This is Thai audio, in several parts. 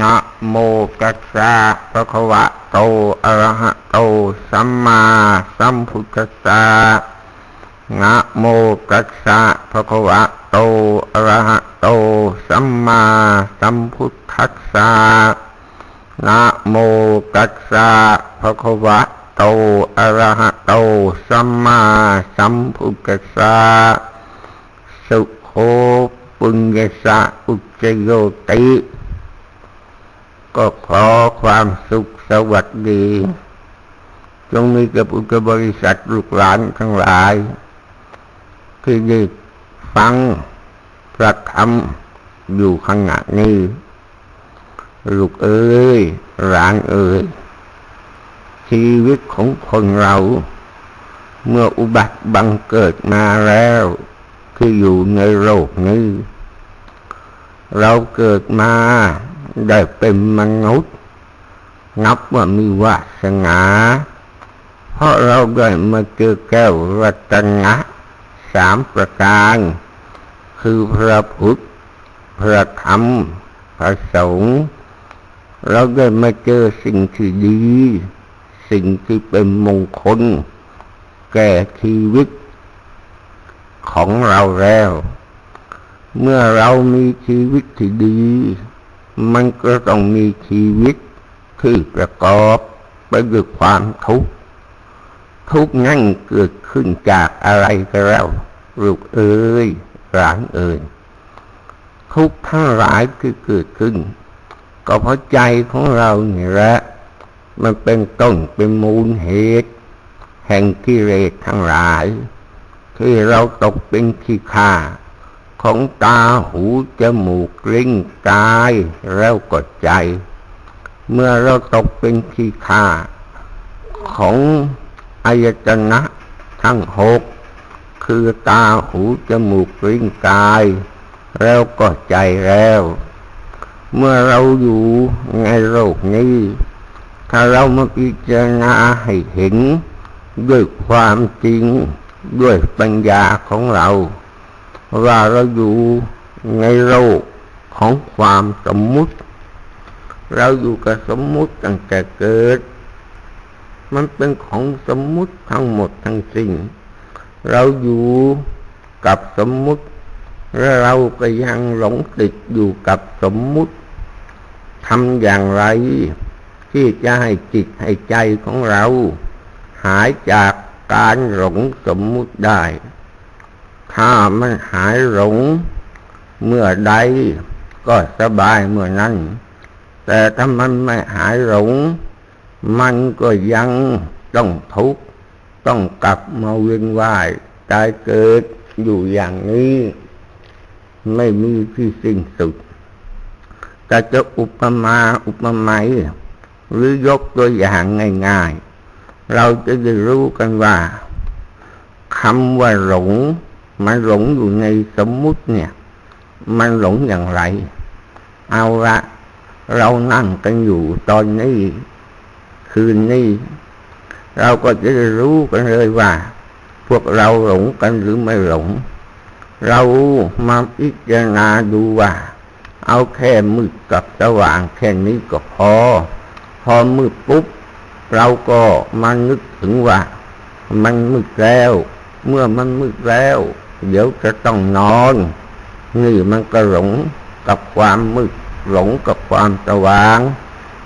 นะโมตัสสะภะคะวะโตอะระหะโตสัมมาสัมพุทธัสสะนะโมตัสสะภะคะวะโตอะระหะโตสัมมาสัมพุทธัสสะนะโมตัสสะภะคะวะโตอะระหะโตสัมมาสัมพุทธัสสะสุโขปุญญสะอุจโยติ ก็ขอความสุขสวัสดี จงมีกับอุกบริษัทลูกหลานทั้งหลาย ที่ได้ฟังพระธรรมอยู่ข้างหน้านี้ ลูกเอ้ยหลานเอ้ยชีวิตของคนเรา เมื่ออุบัติบังเกิดมาแล้วคืออยู่ในโลกนี้ เราเกิดมา ได้เป็นมนุษย์ นับว่ามีวาสนา เพราะเราได้มาเจอแก้วรัตนะสามประการ คือพระพุทธ พระธรรม พระสงฆ์เราได้มาเจอสิ่งที่ดี สิ่งที่เป็นมงคล แก่ชีวิตของเราแล้ว เมื่อเรามีชีวิตที่ดี มันก็ต้องมีชีวิตที่ประกอบไปด้วยความทุกข์ทุกข์นั่นเกิดขึ้นจากอะไรก็แล้วลูกเอ้ยหลานเอ้ยทุกข์ทั้งหลายที่เกิดขึ้น ก็เพราะใจของเราเนี่แหละมันเป็นต้นเป็นมูลเหตุ แห่งกิเลสทั้งหลาย ที่เราตกเป็นขี้ข้า ของตาหูจมูกลิ้นกาย แล้วก็ใจ เมื่อเราตกเป็นขี้ข้าของอายตนะทั้งหกคือตาหูจมูกลิ้นกาย แล้วก็ใจแล้ว เมื่อเราอยู่ในโลกนี้ ถ้าเรามาพิจารณาให้เห็น ด้วยความจริงด้วยปัญญาของเรา ว่าเราอยู่ในโลกของความสมมุติ เราอยู่กับสมมุติตั้งแต่เกิด มันเป็นของสมมุติทั้งหมดทั้งสิ้นเราอยู่กับสมมุติและเราก็ยังหลงติดอยู่กับสมมุติทำอย่างไร ที่จะให้จิตให้ใจของเรา หายจากการหลงสมมุติได้ ถ้ามันหายหลงเมื่อใดก็สบายเมื่อนั้น แต่ถ้ามันไม่หายหลง มันก็ยังต้องทุกข์ต้องกลับมาเวียนว่ายตายเกิดอยู่อย่างนี้ ไม่มีที่สิ้นสุดแต่จะอุปมาอุปไมยหรือยกตัวอย่างง่าย ๆ เราจะได้รู้กันว่าคำว่าหลง มันหลงอยู่ในสมมุติเนี่ย มันหลงอย่างไร เอาละเรานั่งกันอยู่ตอนนี้ คืนนี้ เราก็จะรู้กันเลยว่า พวกเราหลงกันหรือไม่หลง เรามาพิจารณาดูว่า เอาแค่มืดกับสว่างแค่นี้ก็พอ พอมืดปุ๊บ เราก็มานึกถึงว่า มันมืดแล้ว เมื่อมันมืดแล้ว เดี๋ยวจะต้องนอน นี่มันก็หลงกับความมืดหลงกับความสว่าง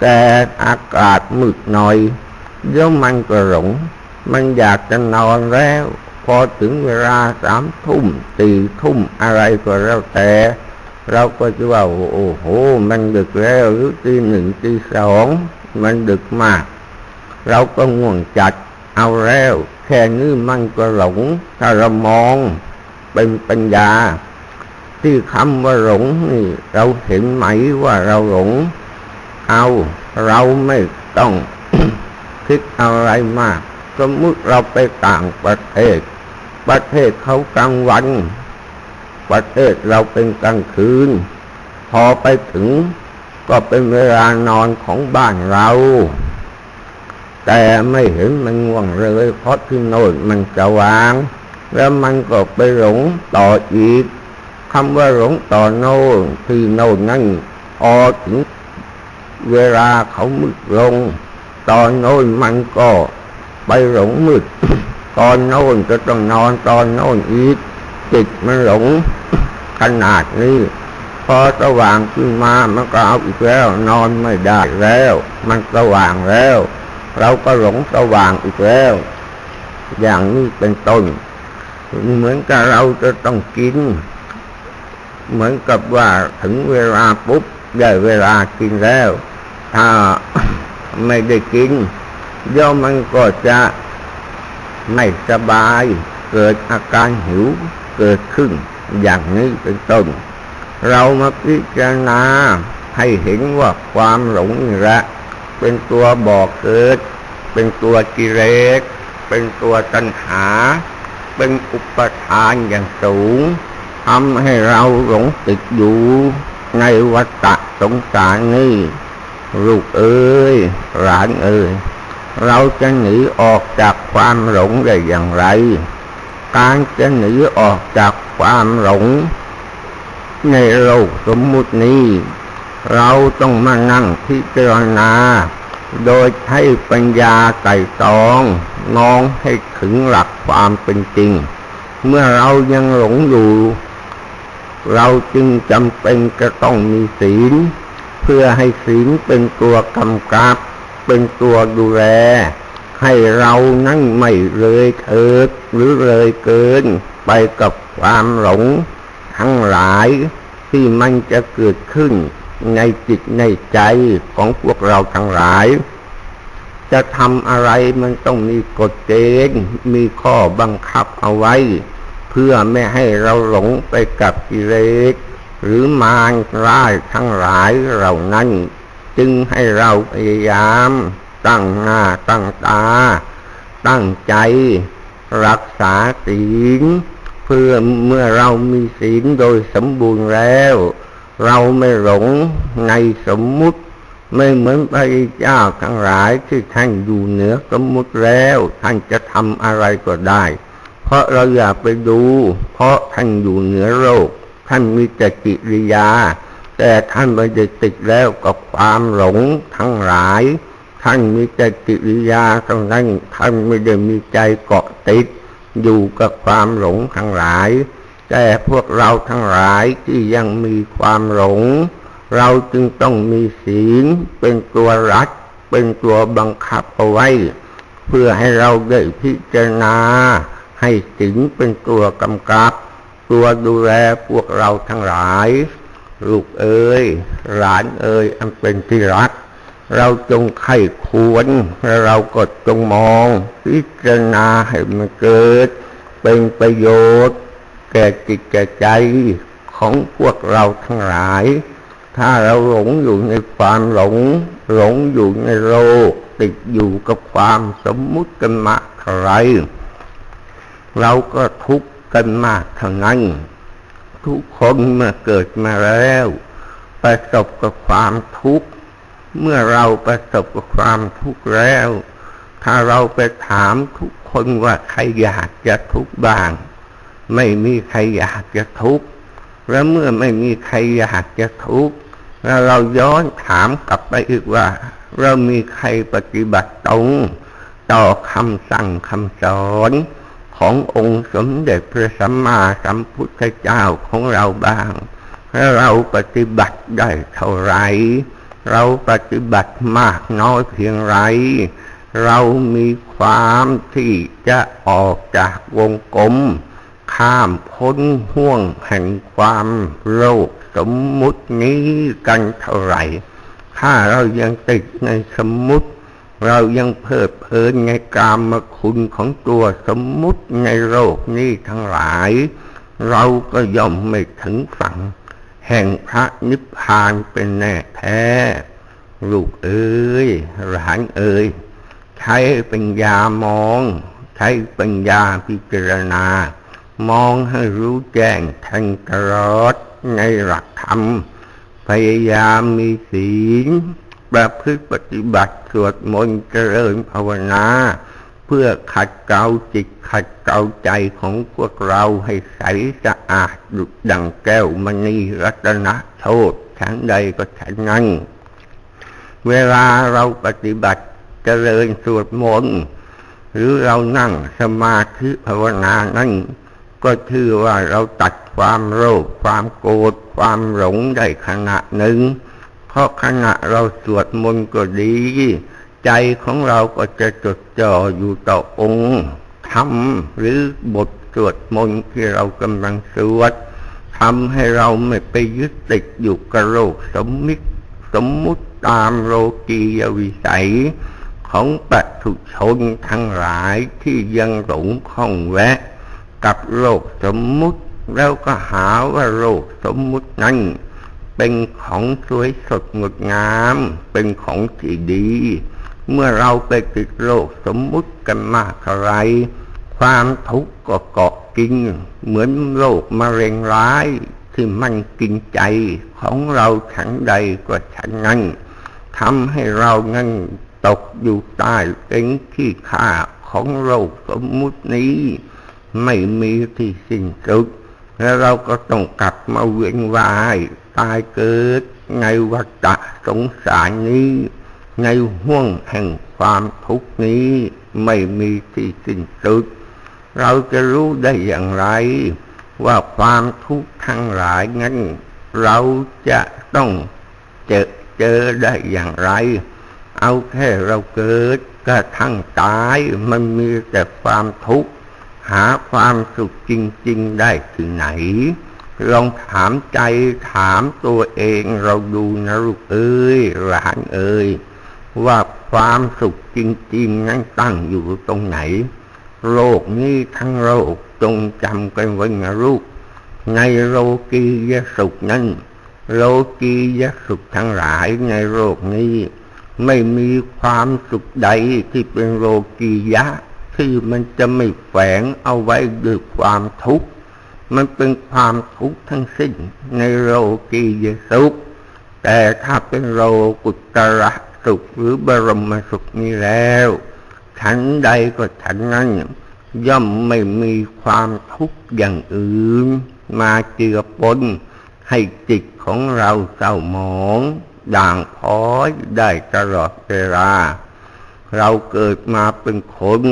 แต่อากาศมืดหน่อยเดี๋ยวมันก็หลง มันอยากจะนอนแล้ว พอถึงเวลาสามทุ่มสี่ทุ่มอะไรก็แล้วแต่ เราก็จะว่าโอ้โห มันดึกแล้วหรือตีหนึ่งตีสองมันดึกมาก เราก็ง่วงจัดเอาแล้ว แค่นี้มันก็หลงถ้าเรามอง เป็นปัญญา ที่คำว่าหลงนี่ เราเห็นไหมว่าเราหลง เอาเราไม่ต้องคิดอะไรมาก สมมติเราไปต่างประเทศ ประเทศเขากลางวัน ประเทศเราเป็นกลางคืน พอไปถึงก็เป็นเวลานอนของบ้านเรา แต่ไม่เห็นมันง่วงเลย เพราะที่โน่นมันสว่าง แล้วมันก็ไปหลงต่ออีกคำว่าหลงต่อโน่นที่โน่นนั่นพอถึงเวลาเขามืดลง ตอนโน้นมันก็ไปหลงมืด ตอนโน้นจะต้องนอนตอนโน้นอีกจิตมันหลงขนาดนี้ พอสว่างขึ้นมามันก็เอาอีกแล้ว นอนไม่ได้แล้ว มันสว่างแล้ว เราก็หลงสว่างอีกแล้ว อย่างนี้เป็นต้น เหมือนกับเราจะต้องกิน เหมือนกับว่าถึงเวลาปุ๊บได้เวลากินแล้ว ถ้าไม่ได้กินย่อมมันก็จะไม่สบาย เกิดอาการหิวเกิดขึ้น อย่างนี้เป็นต้น เรามาพิจารณาให้เห็นว่าความหลงนี่แหละเป็นตัวบอกเกิด เป็นตัวกิเลสเป็นตัวตัณหา เป็นอุปทานอย่างสูงทำให้เราหลงติดอยู่ในวัฏสงสารนี้ลูกเอ้ยหลานเอ้ยเราจะหนีออกจากความหลงได้อย่างไร การจะหนีออกจากความหลง ในโลกสมมุตินี้ เราต้องมานั่งพิจารณา โดยใช้ปัญญาไต่ตองมองให้ถึงหลักความเป็นจริง เมื่อเรายังหลงอยู่ เราจึงจำเป็นจะต้องมีศีล เพื่อให้ศีลเป็นตัวกำกับ เป็นตัวดูแล ให้เรานั่งไม่เลยเถิดหรือเลยเกิน ไปกับความหลง ทั้งหลายที่มันจะเกิดขึ้น ในจิตในใจของพวกเราทั้งหลาย จะทำอะไรมันต้องมีกฎเกณฑ์มีข้อบังคับเอาไว้ เพื่อไม่ให้เราหลงไปกับกิเลสหรือมารร้ายทั้งหลายเหล่านั้น จึงให้เราพยายาม ตั้งหน้าตั้งตา ตั้งใจ รักษาศีลเพื่อเมื่อเรามีศีลโดยสมบูรณ์แล้ว เราไม่หลงในสมมุติไม่เหมือนพระเจ้าทั้งหลายที่ท่านอยู่เหนือสมมุติแล้ว ท่านจะทำอะไรก็ได้ เพราะเราอย่าไปดู เพราะท่านอยู่เหนือโลกท่านมีจกิริยา แต่ท่านไม่ได้ติดแล้วกับความหลงทั้งหลาย ท่านมีแต่กิริยาเท่านั้นท่านไม่ได้มีใจเกาะติด อยู่กับความหลงทั้งหลาย แต่พวกเราทั้งหลายที่ยังมีความหลง เราจึงต้องมีศีลเป็นตัวรัดเป็นตัวบังคับเอาไว้ เพื่อให้เราได้พิจารณา ให้ศีลเป็นตัวกำกับ ตัวดูแลพวกเราทั้งหลาย ลูกเอ๋ยหลานเอ๋ยอันเป็นที่รัก เราจงไข้ควรเราก็จงมอง พิจารณาให้มันเกิด เป็นประโยชน์ ก่จิตแก่ใจของพวกเราทั้งหลาย ถ้าเราหลงอยู่ในความหลง หลงอยู่ในโลกติดอยู่กับความสมมุติกันมากเท่าไรเราก็ทุกข์กันมากเท่านั้น ทุกคนเมื่อเกิดมาแล้วประสบกับความทุกข์ เมื่อเราประสบกับความทุกข์แล้ว ถ้าเราไปถามทุกคนว่าใครอยากจะทุกข์บ้าง ไม่มีใครอยากจะทุกข์แล้วเมื่อไม่มีใครอยากจะทุกข์แล้วเราย้อนถามกลับไปอีกว่า เรามีใครปฏิบัติตรงต่อคำสั่งคำสอนขององค์สมเด็จพระสัมมาสัมพุทธเจ้าของเราบ้างแล้วเราปฏิบัติได้เท่าไร เราปฏิบัติมากน้อยเพียงไร เรามีความที่จะออกจากวงกลม ข้ามพ้นห่วงแห่งความโลกสมมุตินี้กันเท่าไหร่ ถ้าเรายังติดในสมมุติ เรายังเพิดเพลินในกามคุณของตัวสมมุติในโลกนี้ทั้งหลาย เราก็ย่อมไม่ถึงฝั่ง แห่งพระนิพพานเป็นแน่แท้ ลูกเอ้ยหลานเอ้ยใช้ปัญญามอง ใช้ปัญญาพิจารณา มองให้รู้แจ้งแทงตลอดในหลักธรรม พยายามมีศีลประพฤติปฏิบัติสวดมนต์เจริญภาวนา เพื่อขัดเกลาจิตขัดเกลาใจของพวกเราให้ใสสะอาดดุจดังแก้วมณีรัตนโทษชั้นใดก็ชั้นนั้น เวลาเราปฏิบัติเจริญสวดมนต์หรือเรานั่งสมาธิภาวนานั่น ก็ถือว่าเราตัดความโลภความโกรธความหลงได้ขณะหนึ่ง เพราะขณะเราสวดมนต์ก็ดี ใจของเราก็จะจดจ่ออยู่ต่อองค์ธรรมหรือบทสวดมนต์ที่เรากำลังสวดทำให้เราไม่ไปยึดติดอยู่กับโลกสมมิตสมมุติตามโลกียวิสัยของปัถุชนทั้งหลายที่ยังหลงข้องแวะ กับโลกสมมุติ แล้วก็หาว่าโลกสมมุตินั้นเป็นของสวยสดงดงาม เป็นของที่ดี เมื่อเราไปติดโลกสมมุติกันมากอะไร ความทุกข์ก็เกาะกิน เหมือนโรคมะเร็งร้ายที่มันกินใจของเราฉันใดก็ฉันนั้นทำให้เรางั้นตกอยู่ใต้เป็นขี้ข้าของโลกสมมุตินี้ ไม่มีที่สิ้นสุดแล้วเราก็ต้องกลับมาเวียนวายตายเกิดในวัฏสงสารนี้ ในห่วงแห่งความทุกข์นี้ไม่มีที่สิ้นสุด เราจะรู้ได้อย่างไร ว่าความทุกข์ทั้งหลายนั้น เราจะต้องเจอเจอได้อย่างไร เอาแค่เราเกิดกระทั่งตายมันมีแต่ความทุกข์ หาความสุขจริง ๆ ได้ที่ไหน ลองถามใจถามตัวเองเราดูนะลูกเอ้ยหลานเอ้ยว่าความสุขจริง ๆ นั้นตั้งอยู่ตรงไหน โลกนี้ทั้งโลกจงจำกันไว้นะลูก ในโลกียสุขนั้นโลกียสุขทั้งหลายในโลกนี้ ไม่มีความสุขใดที่เป็นโลกียะ ที่มันจะไม่แฝงเอาไว้ด้วยความทุกข์มันเป็นความทุกข์ทั้งสิ้นในโลกียสุข แต่ถ้าเป็นโลกุตระสุขหรือบรมสุขนี้แล้วฉันใดก็ฉันนั้น ย่อมไม่มีความทุกข์อย่างอื่น มาเจือปนให้จิตของเราเศร้าหมองด่างพ้อยได้ตลอดเวลา เราเกิดมาเป็นคน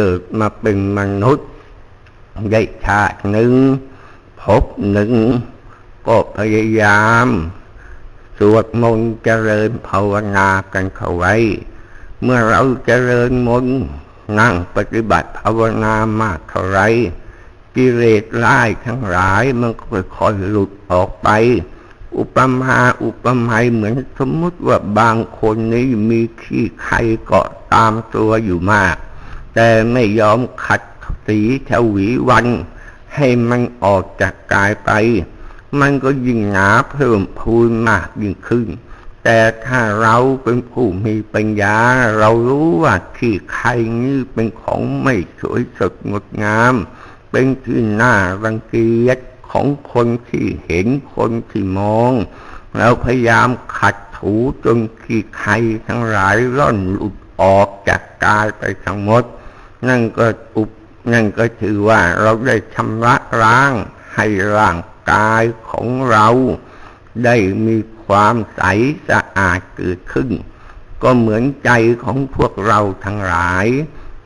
เกิดมาเป็นมนุษย์ได้ชาติหนึ่งพบหนึ่งก็พยายามสวดมนต์เจริญภาวนากันเข้าไว้ เมื่อเราเจริญมนต์นั่งปฏิบัติภาวนามากเท่าไรกิเลสร้ายทั้งหลายมันก็ค่อยหลุดออกไป อุปมาอุปไมยเหมือนสมมติว่าบางคนนี้มีขี้ไข่เกาะตามตัวอยู่มาก แต่ไม่ยอมขัดสีชวีวัน ให้มันออกจากกายไป มันก็ยิ่งหนาเพิ่มพูนมากยิ่งขึ้น แต่ถ้าเราเป็นผู้มีปัญญา เรารู้ว่าที่ใครนี้เป็นของไม่สวยสดงดงาม เป็นที่น่ารังเกียจของคนที่เห็นคนที่มองเราพยายามขัดถูจนขี้ใครทั้งหลายร่อนหลุดออกจากกายไปทั้งหมด นั่นก็อุปนั่นก็ถือว่าเราได้ชำระล้างให้ร่างกายของเรา ได้มีความใสสะอาดเกิดขึ้น ก็เหมือนใจของพวกเราทั้งหลาย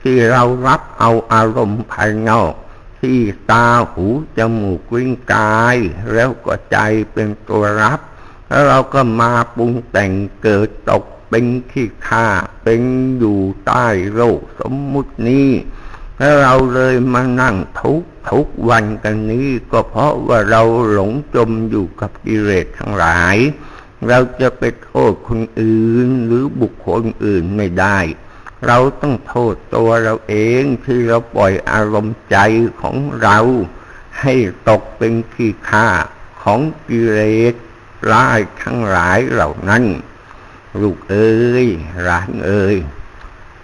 ที่เรารับเอาอารมณ์ภายนอก ที่ตาหูจมูกลิ้นกาย แล้วก็ใจเป็นตัวรับ แล้วเราก็มาปรุงแต่งเกิดตก เป็นขี้ข้าเป็นอยู่ใต้โลกสมมุตินี้แล้วเราเลยมานั่งทุกทุกวันกันนี้ ก็เพราะว่าเราหลงจมอยู่กับกิเลสทั้งหลาย เราจะไปโทษคนอื่นหรือบุคคลอื่นไม่ได้ เราต้องโทษตัวเราเองที่เราปล่อยอารมณ์ใจของเรา ให้ตกเป็นขี้ข้าของกิเลสร้ายทั้งหลายเหล่านั้น ลูกเอ้ยร้านเอ้ย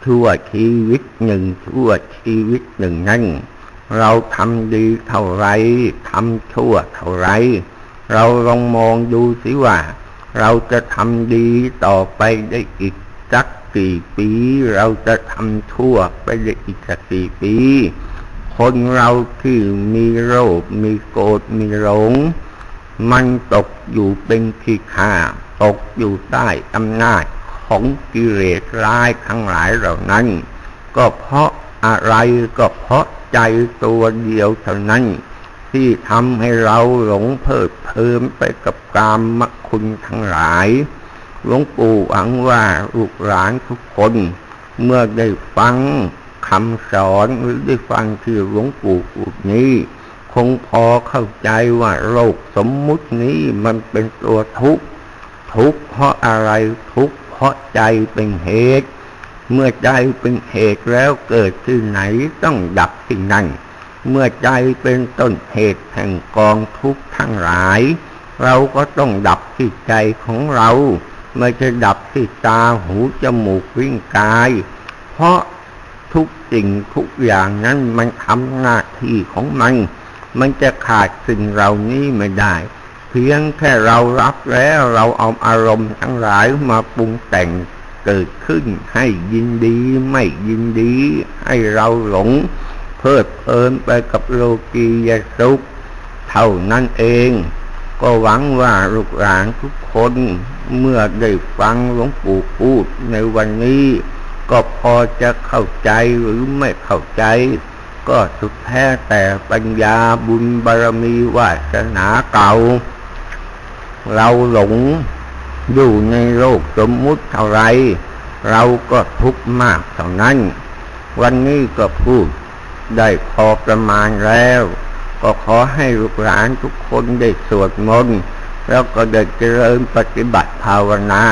ชั่วชีวิตหนึ่งชั่วชีวิตหนึ่งนั้น เราทำดีเท่าไรทำชั่วเท่าไร เราลองมองดูสิว่า เราจะทำดีต่อไปได้อีกสักกี่ปี เราจะทำชั่วไปได้อีกสักกี่ปี คนเราที่มีโรค มีโกรธมีหลง มันตกอยู่เป็นขี้ข้า ตกอยู่ใต้อำนาจของกิเลสร้ายทั้งหลายเหล่านั้น ก็เพราะอะไรก็เพราะใจตัวเดียวเท่านั้น ที่ทำให้เราหลงเพิดเพลินไปกับกามมคุณทั้งหลายหลวงปู่หวังว่าลูกหลานทุกคน เมื่อได้ฟังคำสอนหรือได้ฟังที่หลวงปู่พูดนี้ คงพอเข้าใจว่าโลกสมมุตินี้มันเป็นตัวทุกข์ ทุกข์เพราะอะไรทุกข์เพราะใจเป็นเหตุ เมื่อใจเป็นเหตุแล้วเกิดที่ไหนต้องดับที่นั่น เมื่อใจเป็นต้นเหตุแห่งกองทุกข์ทั้งหลาย เราก็ต้องดับที่ใจของเราไม่ใช่ดับที่ตาหูจมูกวิ่งกาย เพราะทุกสิ่งทุกอย่างนั้นมันทำหน้าที่ของมัน มันจะขาดสิ่งเหล่านี้ไม่ได้ เพียงแค่เรารับแล้วเราเอาอารมณ์ทั้งหลายมาปรุงแต่งเกิดขึ้นให้ยินดีไม่ยินดี ให้เราหลง เพลิดเพลินไปกับโลกียสุข เท่านั้นเอง ก็หวังว่าลูกหลานทุกคนเมื่อได้ฟังหลวงปู่พูดในวันนี้ ก็พอจะเข้าใจหรือไม่เข้าใจ ก็สุดแท้แต่ปัญญาบุญบารมีวาสนาเก่า เราหลงอยู่ในโลกสมมุติเท่าไร เราก็ทุกข์มากเท่านั้น วันนี้ก็พูดได้พอประมาณแล้ว ก็ขอให้ลูกหลานทุกคนได้สวดมนต์แล้วก็ได้เจริญปฏิบัติภาวนา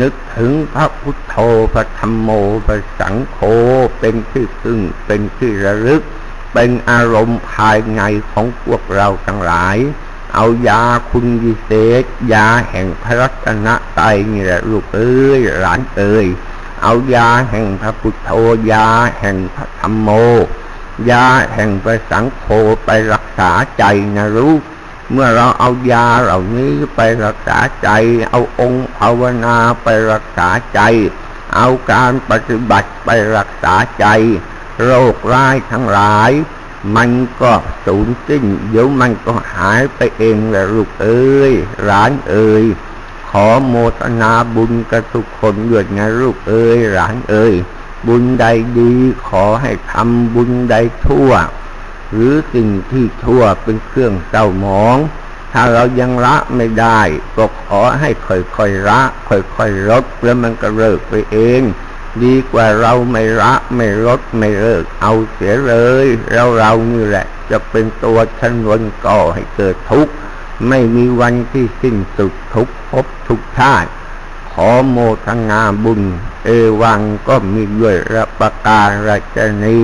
นึกถึงพระพุทโธพระธรรมโมพระสังโฆเป็นที่พึ่งเป็นที่ระลึก เป็นอารมณ์ภายในของพวกเราทั้งหลาย เอายาคุณวิเศษ ยาแห่งพระรัตนตรัยนี่แหละลูกเอ้ยหลานเอ้ยเอายาแห่งพระพุทโธยาแห่งพระธรรมโม ยาแห่งพระสังโฆไปรักษาใจนะลูกเมื่อเราเอายาเหล่านี้ไปรักษาใจ เอาองค์ภาวนาไปรักษาใจ เอาการปฏิบัติไปรักษาใจ โรคร้ายทั้งหลาย มันก็สูญสิ้นเดี๋ยวมันก็หายไปเองแหละลูกเอ้ยหลานเอ้ยขอโมทนาบุญกับทุกคนด้วยนะลูกเอ้ยหลานเอ้ยบุญใดดีขอให้ทำบุญใดทั่ว หรือสิ่งที่ทั่วเป็นเครื่องเศร้าหมอง ถ้าเรายังละไม่ได้ก็ขอให้ค่อยๆละค่อยๆลดแล้วมันก็เลิกไปเอง ดีกว่าเราไม่ละไม่ลดไม่เลิก เอาเสียเลยเราเรานี่แหละ จะเป็นตัวชนวนก่อให้เกิดทุกข์ไม่มีวันที่สิ้นสุดทุกภพทุกชาติ ขอโมทนาบุญ เอวังก็มีด้วยรับประการราชนี